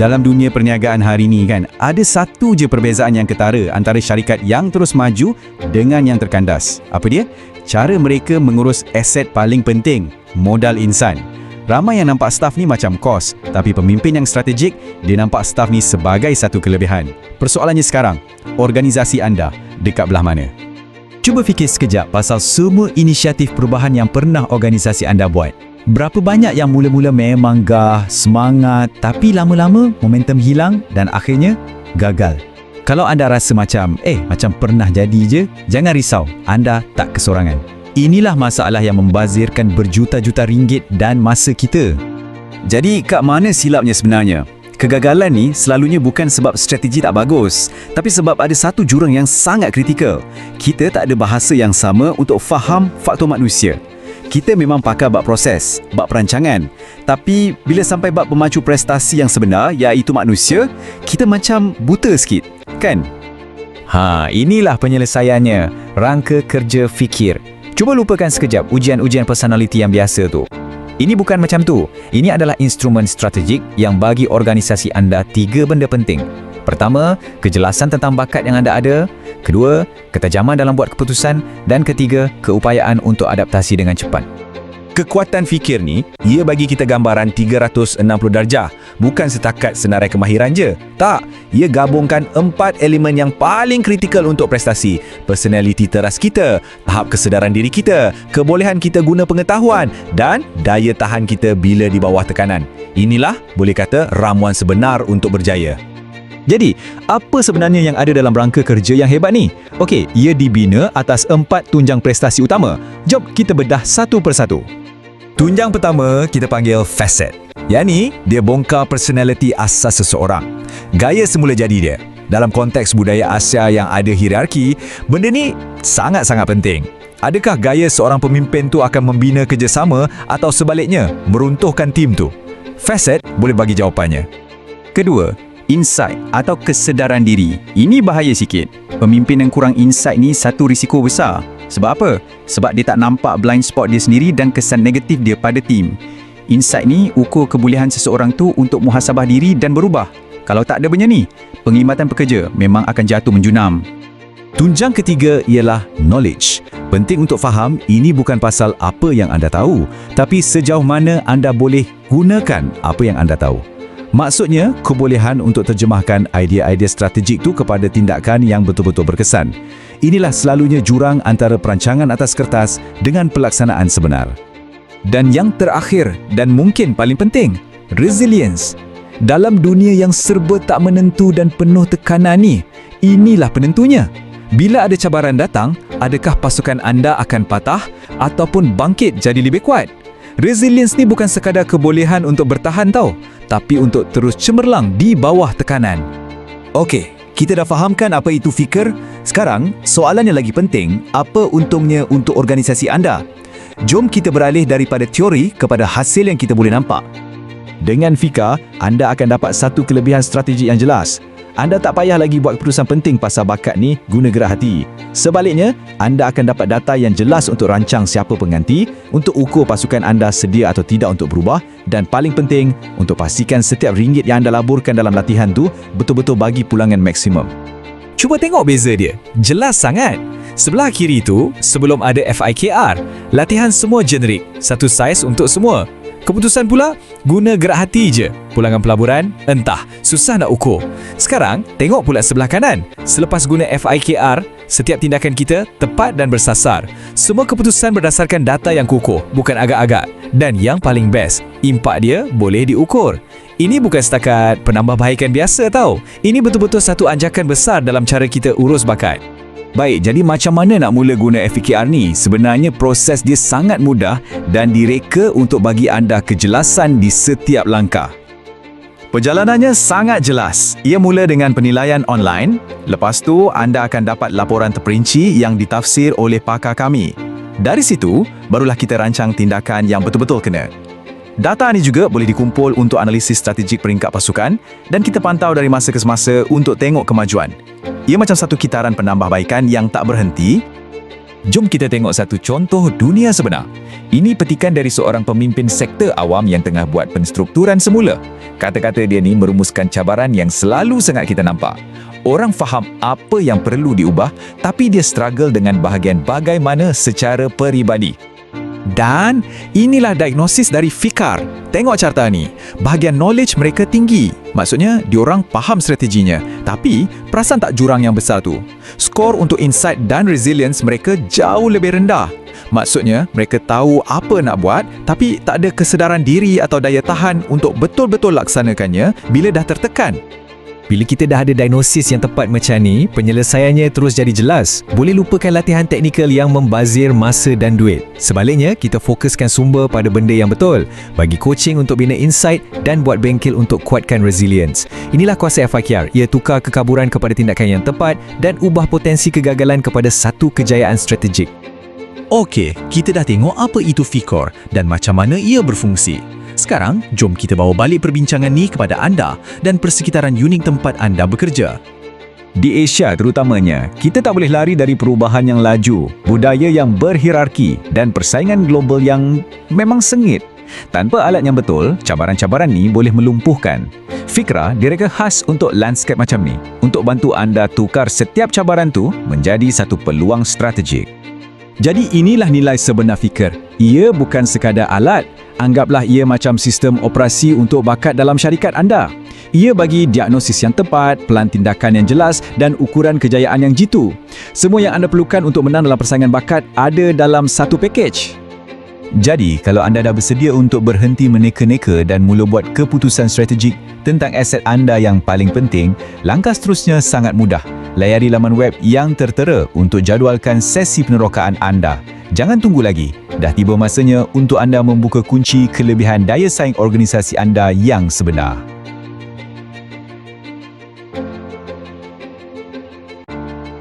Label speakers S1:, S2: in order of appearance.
S1: Dalam dunia perniagaan hari ini kan, ada satu je perbezaan yang ketara antara syarikat yang terus maju dengan yang terkandas. Apa dia? Cara mereka mengurus aset paling penting, modal insan. Ramai yang nampak staf ni macam kos, tapi pemimpin yang strategik, dia nampak staf ni sebagai satu kelebihan. Persoalannya sekarang, organisasi anda dekat belah mana?
S2: Cuba fikir sekejap pasal semua inisiatif perubahan yang pernah organisasi anda buat. Berapa banyak yang mula-mula memang gah, semangat, tapi lama-lama momentum hilang dan akhirnya gagal. Kalau anda rasa macam, eh macam pernah jadi je, jangan risau, anda tak kesorangan. Inilah masalah yang membazirkan berjuta-juta ringgit dan masa kita.
S1: Jadi, kat mana silapnya sebenarnya? Kegagalan ni selalunya bukan sebab strategi tak bagus, tapi sebab ada satu jurang yang sangat kritikal. Kita tak ada bahasa yang sama untuk faham faktor manusia. Kita memang pakar bab proses, bab perancangan. Tapi bila sampai bab pemacu prestasi yang sebenar, iaitu manusia, kita macam buta sikit, kan?
S2: Ha, inilah penyelesaiannya. Rangka kerja fikir. Cuba lupakan sekejap ujian-ujian personaliti yang biasa tu. Ini bukan macam tu. Ini adalah instrumen strategik yang bagi organisasi anda tiga benda penting. Pertama, kejelasan tentang bakat yang anda ada. Kedua, ketajaman dalam buat keputusan. Dan ketiga, keupayaan untuk adaptasi dengan cepat.
S3: Kekuatan fikir ni, ia bagi kita gambaran 360 darjah. Bukan setakat senarai kemahiran je. Tak, ia gabungkan empat elemen yang paling kritikal untuk prestasi. Personality teras kita, tahap kesedaran diri kita, kebolehan kita guna pengetahuan dan daya tahan kita bila di bawah tekanan. Inilah boleh kata ramuan sebenar untuk berjaya.
S2: Jadi, apa sebenarnya yang ada dalam rangka kerja yang hebat ni? Okey, ia dibina atas empat tunjang prestasi utama. Jom kita bedah satu persatu.
S3: Tunjang pertama kita panggil facet. Yang ni, dia bongkar personality asas seseorang. Gaya semula jadi dia. Dalam konteks budaya Asia yang ada hierarki, benda ni sangat-sangat penting. Adakah gaya seorang pemimpin tu akan membina kerjasama atau sebaliknya, meruntuhkan tim tu? Facet boleh bagi jawapannya.
S1: Kedua, insight atau kesedaran diri. Ini bahaya sikit. Pemimpin yang kurang insight ni satu risiko besar. Sebab apa? Sebab dia tak nampak blind spot dia sendiri dan kesan negatif dia pada tim. Insight ni ukur kebolehan seseorang tu untuk muhasabah diri dan berubah. Kalau tak ada benda ni, penghormatan pekerja memang akan jatuh menjunam.
S3: Tunjang ketiga ialah knowledge. Penting untuk faham ini bukan pasal apa yang anda tahu, tapi sejauh mana anda boleh gunakan apa yang anda tahu. Maksudnya, kebolehan untuk terjemahkan idea-idea strategik tu kepada tindakan yang betul-betul berkesan. Inilah selalunya jurang antara perancangan atas kertas dengan pelaksanaan sebenar. Dan yang terakhir dan mungkin paling penting, resilience. Dalam dunia yang serba tak menentu dan penuh tekanan ni, inilah penentunya. Bila ada cabaran datang, adakah pasukan anda akan patah ataupun bangkit jadi lebih kuat? Resilience ni bukan sekadar kebolehan untuk bertahan tau, tapi untuk terus cemerlang di bawah tekanan. Okey, kita dah fahamkan apa itu fikir. Sekarang, soalan yang lagi penting, apa untungnya untuk organisasi anda? Jom kita beralih daripada teori kepada hasil yang kita boleh nampak. Dengan Fika, anda akan dapat satu kelebihan strategi yang jelas. Anda tak payah lagi buat keputusan penting pasal bakat ni guna gerak hati. Sebaliknya, anda akan dapat data yang jelas untuk rancang siapa pengganti, untuk ukur pasukan anda sedia atau tidak untuk berubah dan paling penting, untuk pastikan setiap ringgit yang anda laburkan dalam latihan tu betul-betul bagi pulangan maksimum.
S2: Cuba tengok beza dia. Jelas sangat. Sebelah kiri itu, sebelum ada FIKR, latihan semua generik, satu saiz untuk semua. Keputusan pula, guna gerak hati je. Pulangan pelaburan, entah, susah nak ukur. Sekarang, tengok pula sebelah kanan. Selepas guna FIKR, setiap tindakan kita tepat dan bersasar. Semua keputusan berdasarkan data yang kukuh, bukan agak-agak. Dan yang paling best, impak dia boleh diukur. Ini bukan setakat penambahbaikan biasa tau. Ini betul-betul satu anjakan besar dalam cara kita urus bakat.
S3: Baik, jadi macam mana nak mula guna FKR ni? Sebenarnya proses dia sangat mudah dan direka untuk bagi anda kejelasan di setiap langkah. Perjalanannya sangat jelas. Ia mula dengan penilaian online. Lepas tu, anda akan dapat laporan terperinci yang ditafsir oleh pakar kami. Dari situ, barulah kita rancang tindakan yang betul-betul kena. Data ni juga boleh dikumpul untuk analisis strategik peringkat pasukan dan kita pantau dari masa ke semasa untuk tengok kemajuan. Ia macam satu kitaran penambahbaikan yang tak berhenti.
S2: Jom kita tengok satu contoh dunia sebenar. Ini petikan dari seorang pemimpin sektor awam yang tengah buat penstrukturan semula. Kata-kata dia ni merumuskan cabaran yang selalu sangat kita nampak. Orang faham apa yang perlu diubah tapi dia struggle dengan bahagian bagaimana secara peribadi. Dan inilah diagnosis dari Fikar. Tengok carta ni. Bahagian knowledge mereka tinggi. Maksudnya, diorang faham strateginya. Tapi, perasan tak jurang yang besar tu? Skor untuk insight dan resilience mereka jauh lebih rendah. Maksudnya, mereka tahu apa nak buat tapi tak ada kesedaran diri atau daya tahan untuk betul-betul laksanakannya bila dah tertekan. Bila kita dah ada diagnosis yang tepat macam ni, penyelesaiannya terus jadi jelas. Boleh lupakan latihan teknikal yang membazir masa dan duit. Sebaliknya, kita fokuskan sumber pada benda yang betul. Bagi coaching untuk bina insight dan buat bengkel untuk kuatkan resilience. Inilah kuasa FIKR. Ia tukar kekaburan kepada tindakan yang tepat dan ubah potensi kegagalan kepada satu kejayaan strategik.
S3: Okey, kita dah tengok apa itu Fikor dan macam mana ia berfungsi. Sekarang, jom kita bawa balik perbincangan ni kepada anda dan persekitaran unik tempat anda bekerja. Di Asia terutamanya, kita tak boleh lari dari perubahan yang laju, budaya yang berhierarki dan persaingan global yang memang sengit. Tanpa alat yang betul, cabaran-cabaran ni boleh melumpuhkan. Fikra direka khas untuk landscape macam ni, untuk bantu anda tukar setiap cabaran tu menjadi satu peluang strategik. Jadi inilah nilai sebenar fikir. Ia bukan sekadar alat, anggaplah ia macam sistem operasi untuk bakat dalam syarikat anda. Ia bagi diagnosis yang tepat, pelan tindakan yang jelas dan ukuran kejayaan yang jitu. Semua yang anda perlukan untuk menang dalam persaingan bakat ada dalam satu pakej. Jadi, kalau anda dah bersedia untuk berhenti meneka-neka dan mula buat keputusan strategik tentang aset anda yang paling penting, langkah seterusnya sangat mudah. Layari laman web yang tertera untuk jadualkan sesi penerokaan anda. Jangan tunggu lagi. Dah tiba masanya untuk anda membuka kunci kelebihan daya saing organisasi anda yang sebenar.